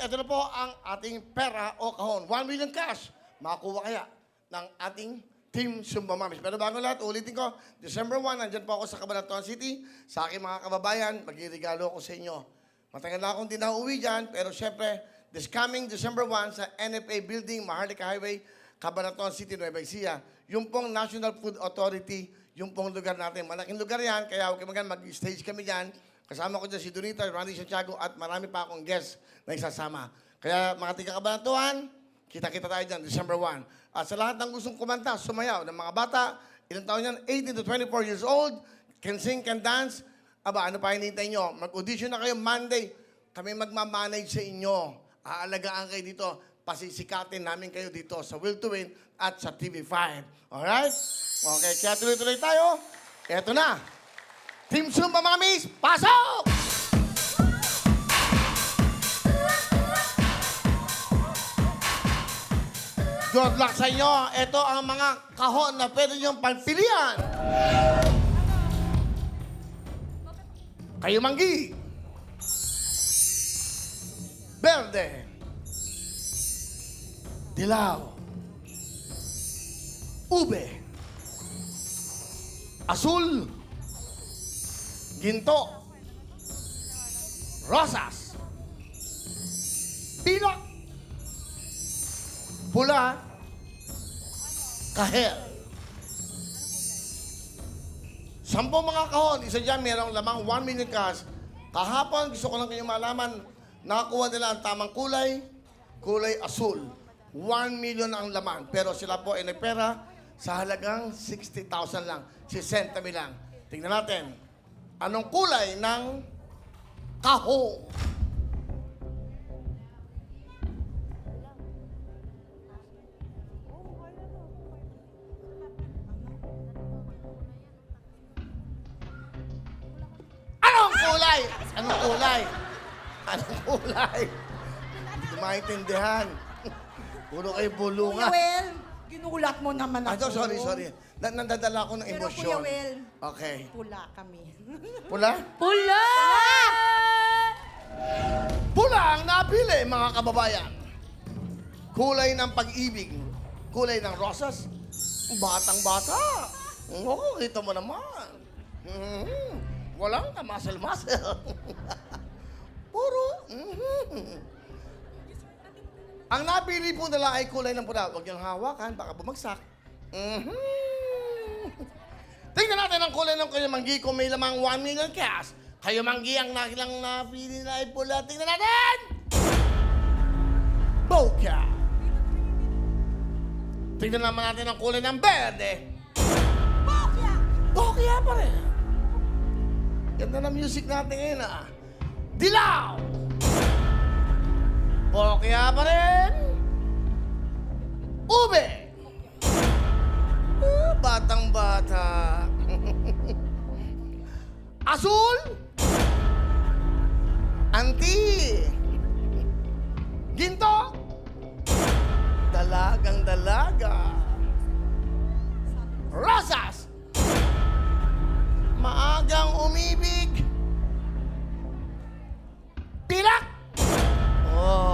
ito na po ang ating pera o kahon. 1 million cash. Makakuha kaya ng ating Team Sumba Mamis. Pero bago lahat, ulitin ko, December 1, nandyan po ako sa Cabanatuan City. Sa aking mga kababayan, magigregalo ako sa inyo. Matagal na akong di nauwi dyan, pero syempre, this coming December 1 sa NFA Building, Maharlika Highway, Cabanatuan City, Nueva Ecija. Yung pong National Food Authority, yung pong lugar natin. Malaking lugar yan, kaya huwag kayo mag-stage kami dyan. Kasama ko dyan si Donita, Randy Santiago, at marami pa akong guests na isasama. Kaya mga tiga Cabanatuan, kita-kita tayo dyan, December 1. At sa lahat ng gustong kumanta, sumayaw, ng mga bata, ilang taon yan, 18 to 24 years old, can sing, can dance, aba, ano pa hinihintay nyo? Mag-audition na kayo Monday, kami magmamanage sa inyo. Aalagaan kayo dito, pasisikatin namin kayo dito sa Will to Win at sa TV5. Alright? Okay, kaya tuloy-tuloy tayo. Eto na. Team Zumba Mamis, pasok! Good luck sa inyo. Ito ang mga kahon na pwede niyong pagpilian. Kayo manggi. Verde. Dilaw. Ube. Azul. Ginto. Rosas. Pilak. Pula. Kahel. Sampung mga kahon, isa dyan merong lamang 1 million cash. Kahapon, gusto ko lang kayong malaman, nakakuha nila ang tamang kulay, kulay asul. 1 million ang laman. Pero sila po ay nagpera sa halagang 60,000 lang. 60 mil lang. Tingnan natin. Anong kulay ng kahon? Anong kulay? Anong kulay? Anong kulay? Hindi maintindihan. Puro kayo Kuya bulungan. Ginulat mo naman ako. Ah, so- sorry, sorry. Na nandadala ko ng Pero emosyon. Kuya Wel, Okay. pula kami. Pula? Pula! Pula ang napili, mga kababayan. Kulay ng pag-ibig. Kulay ng rosas. Batang-bata. Oo, kita mo naman. Mhm. Walang kamasal-masal. Puro. mhm. Ang napili po nila ay kulay ng pula. Huwag niyong hawakan, baka bumagsak. Mhm. Tingnan natin ang kulay ng kanyang manggi kung may lamang 1 million cash. Kayo manggi ang nakilang napili nila ay pula. Tingnan natin! Boca! Tingnan naman natin ang kulay ng berde. Bokya! Bokya pa rin. Ganda ng music natin ngayon ah. Dilaw! Bokya pa rin. Ube! Ah, batang bata. Azul! Anti! Ginto! Dalagang dalaga. Rosas! Maagang umibig. Pilak! Oh.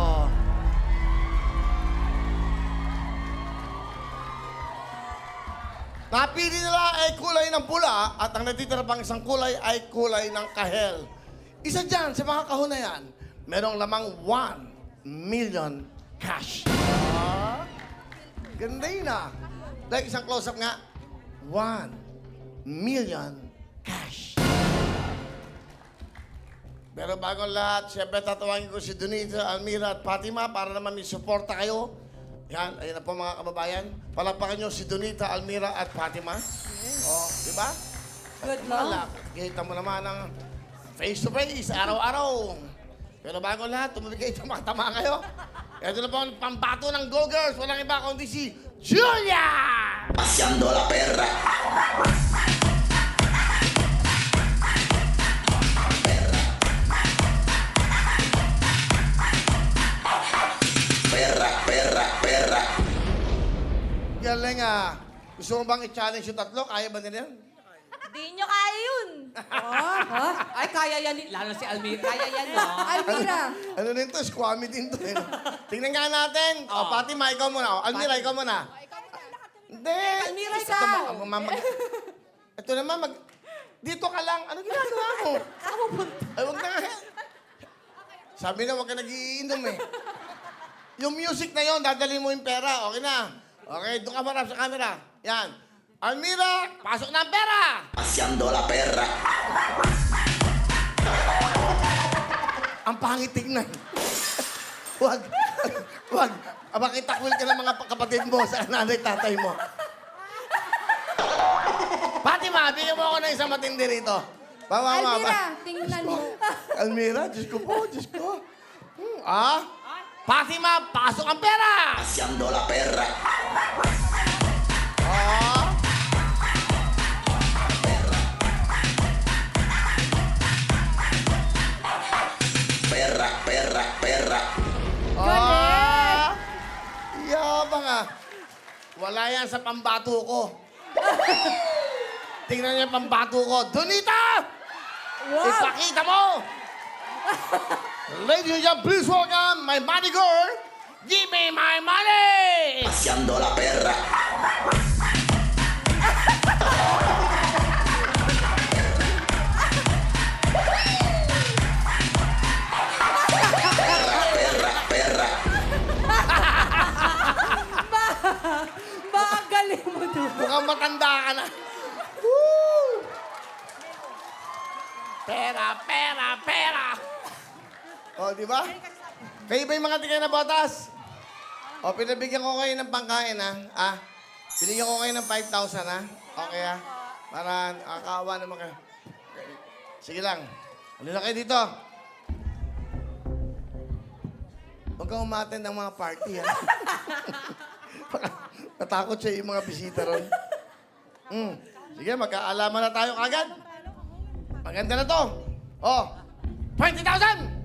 Napili nila ay kulay ng pula at ang natitira pang isang kulay ay kulay ng kahel. Isa dyan sa mga kahon na yan, merong lamang 1 million cash. Ah, ganda yun ah. Like isang close-up nga, 1 million cash. Pero bago lahat, siyempre tatawagin ko si Donita, Almira at Fatima para naman may suporta kayo. Yan, ayun na po mga kababayan. Palakpakan nyo si Donita, Almira at Fatima. Oh, di ba? Good luck. Kita mo naman ang face to face, araw-araw. Pero bago lahat, tumuli kayo, tama kayo. Ito na po ang pambato ng Go Girls. Walang iba kundi si Julia! paseando la. Perra, Galing ah. Gusto mo bang i-challenge yung tatlo? Kaya ba nila yan? Di nyo kaya yun. Oh, Ay, kaya yan. ni- Lalo si Almira. Kaya yan, no? Almira. Ano din to? Squammy din to. Eh. Tingnan nga natin. O, Fatima, ikaw muna. O, Almira, ikaw muna. Hindi. Almira, Ito, ikaw. ma- ma- mag- Ito naman, mag... Dito ka lang. Ano ginagawa mo? Ay, huwag na nga. Sabi na, huwag ka nagiinom eh. Yung music na yon, dadali mo yung pera. Okay na. Okay, doon ka marap sa camera. Yan. Almira, pasok na ang pera! Paseando la perra. Ang pangit tignan. Wag. Wag. Makitakwil ka ng mga kapatid mo sa nanay tatay mo. Fatima, bigyan mo ako ng isang matindi rito. Bawa, ma, Almira, ba- tingnan mo. Almira, Diyos ko po, Diyos ko. Hmm, ah? Fatima, pasok ang pera! Paseando la perra. Wala yan sa pambato ko. Tingnan yung pambato ko. Donita! Ipakita mo! Ladies and gentlemen, please welcome my money girl. Give me my money! Paseando la perra. Perra, matanda ka na. Woo! Pera, pera, pera! O, di ba? Kayo ba yung mga tingay na botas? O, pinabigyan ko kayo ng pangkain, ha? Ah, binigyan ko kayo ng 5,000, ha? Okay, ha? Para nakakaawa naman kayo. Sige lang. Halina kayo dito. Huwag kang umaten ng mga party, ha? Natakot siya yung mga bisita ron. Mm. Sige, magkaalaman na tayo kagad. Maganda na to. Oh, 20,000!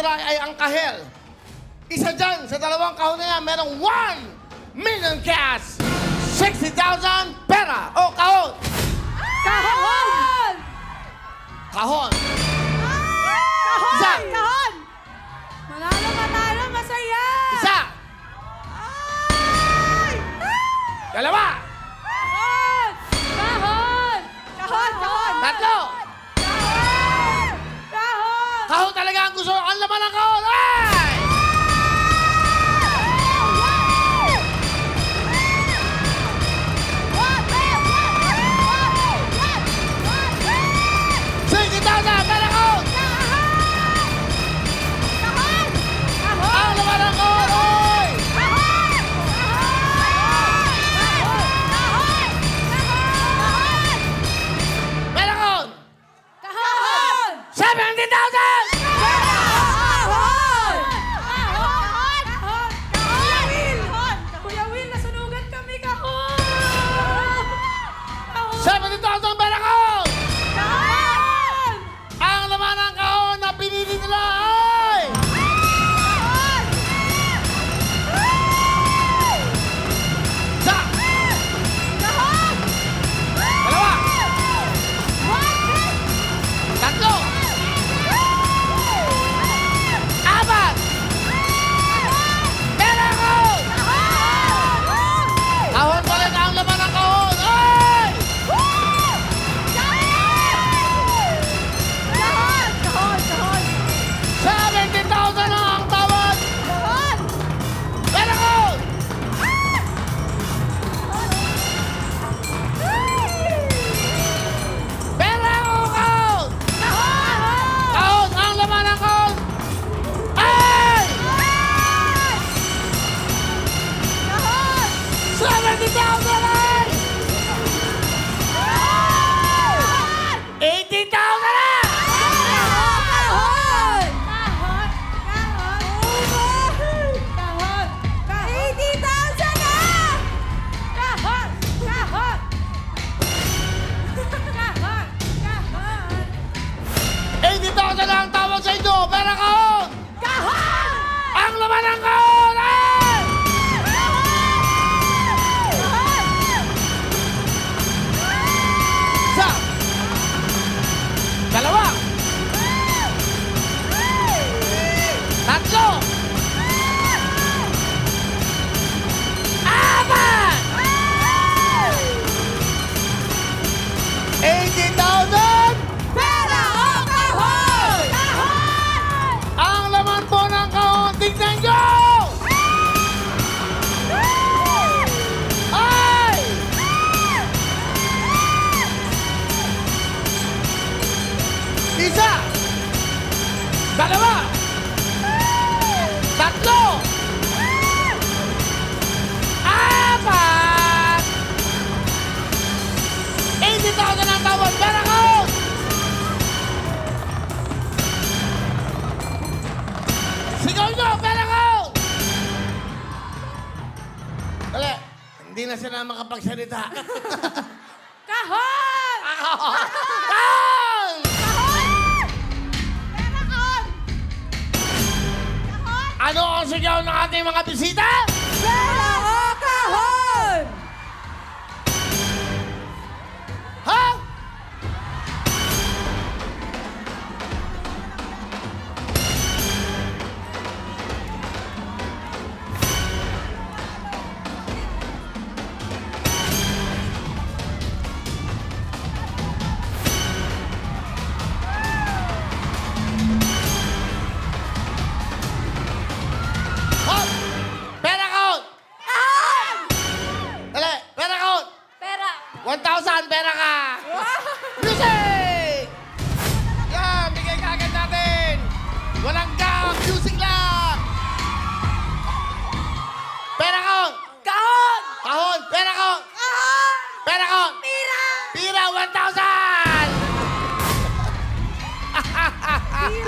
Natitira ay ang kahel. Isa dyan, sa dalawang kahon na yan, merong 1 million cash. 60,000 pera o kahon. Kahon! Kahon. Kahon! Isa. Kahon! Manalo manalo masaya! Isa. Ay! Dalawa. Kahon! Kahon! Kahon! Kahon! Tatlo. Gusto. Ang laman ng kahon. Isa! Dalawa! Tatlo! Apat! 80,000 ang tawad! Barakos! Sigaw nyo! Barakos! Dali! Hindi na sila makapagsalita. pagsigaw ng ating mga bisita?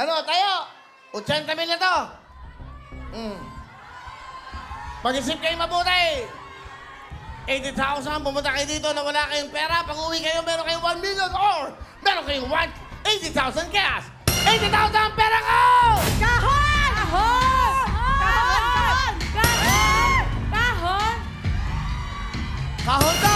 Ano, tayo? 80 mil na to. Mm. Pag-isip kayo mabuti. 80,000, pumunta kayo dito na wala kayong pera. Pag uwi kayo, meron kayong 1 million or meron kayong 80,000 cash. 80,000 pera ko! Kahon! Kahon! Kahon! Kahon! Kahon! Kahon! Kahon!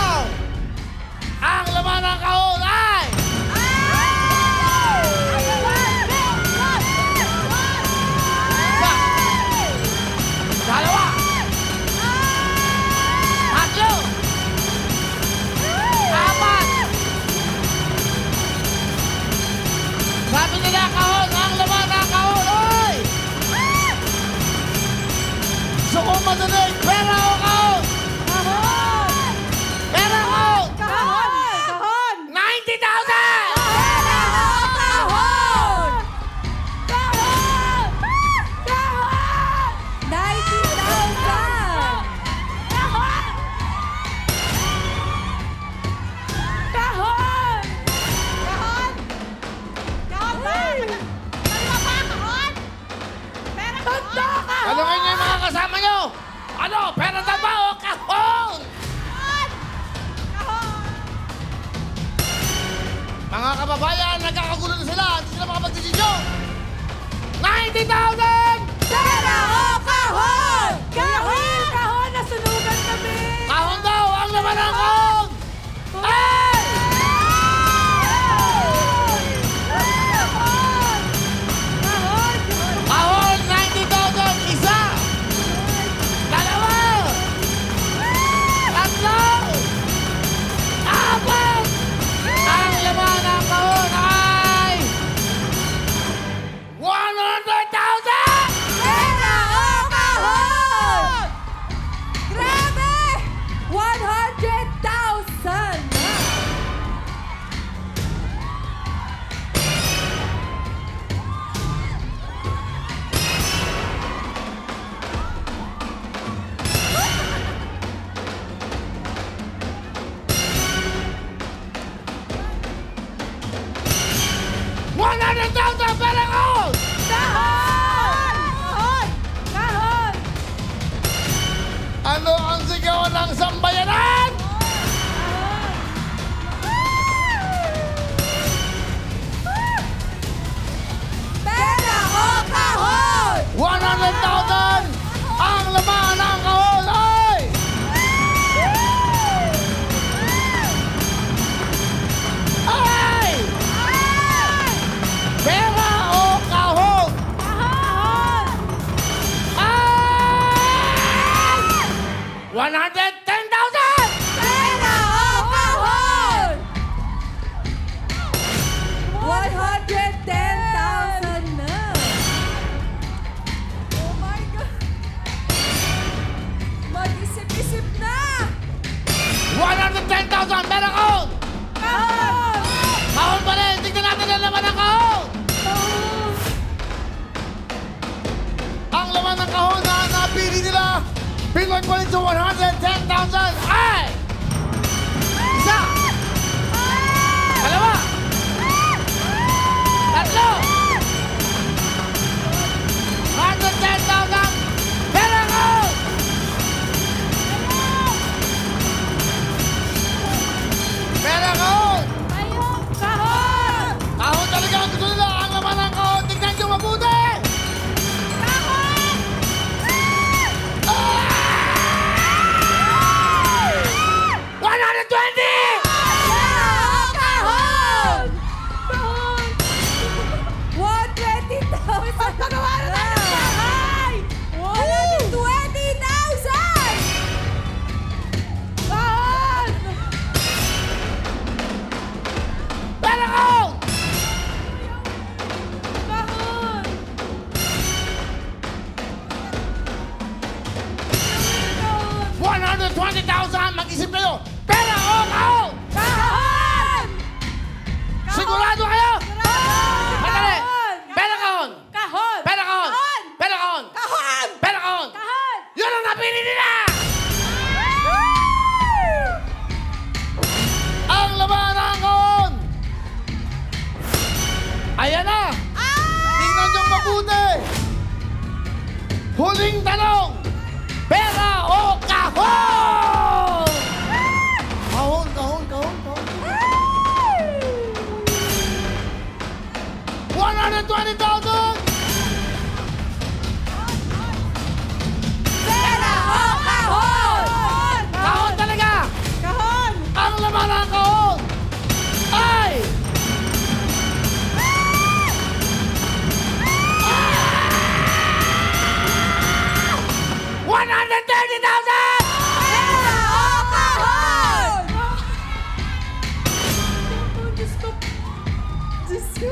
the next. kababayan, nagkakagulo na sila, hindi sila makapagdesisyon! 90,000! People are going to 110,000. Ah! 130,000! Diyos ko!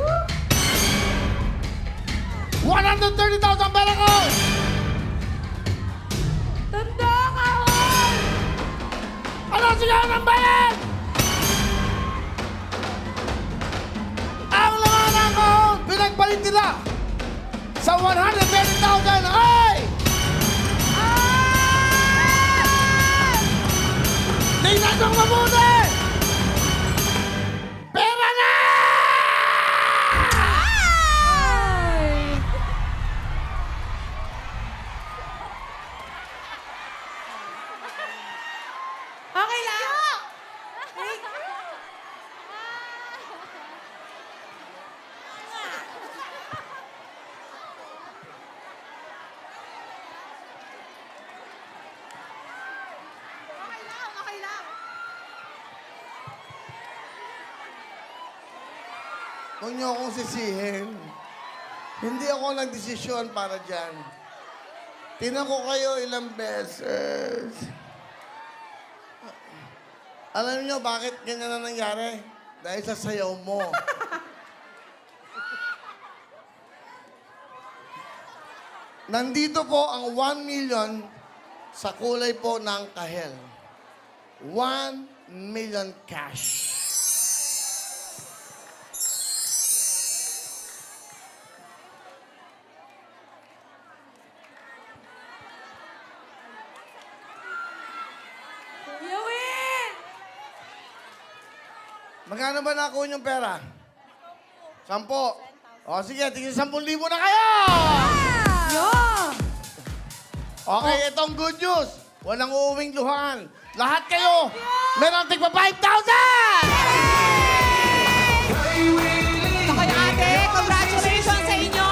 130,000 pera ko! Tanda ka, Hon! Ano siya ng bayan? Ang laman ng Hon, pinagbalik nila sa 130,000! Oh! 你敢动我部队 Huwag niyo akong sisihin. Hindi ako nagdesisyon para dyan. Tinan ko kayo ilang beses. Alam niyo bakit ganyan na nangyari? Dahil sa sayaw mo. Nandito po ang 1 million sa kulay po ng kahel. 1 million cash. Magkano ba nakuha yung pera? Sampo. O sige, tingin sampung libo na kayo! Yeah! Okay, oh. itong good news. Walang uuwing luhaan. Lahat kayo, meron tigpa 5,000! So kayo ate, congratulations sa inyo.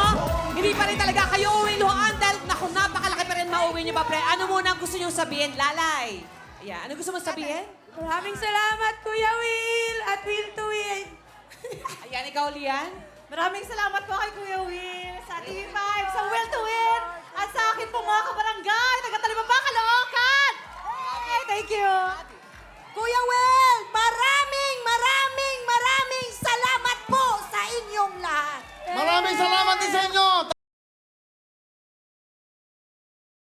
Hindi pa rin talaga kayo uuwi luhaan dahil naku, napakalaki pa rin mauwi niyo ba, pre? Ano muna ang gusto niyo sabihin, Lalay? Yeah, ano gusto mo sabihin? Maraming salamat, Kuya Will! God will do it. Ayan, ikaw, Lian. Maraming salamat po kay Kuya Will, sa TV5, sa Will to Win, at sa akin po mga kabarangay, taga-talipa pa, Kaloocan! Hey, thank you. Kuya Will, maraming, maraming, maraming salamat po sa inyong lahat. Maraming salamat din sa inyo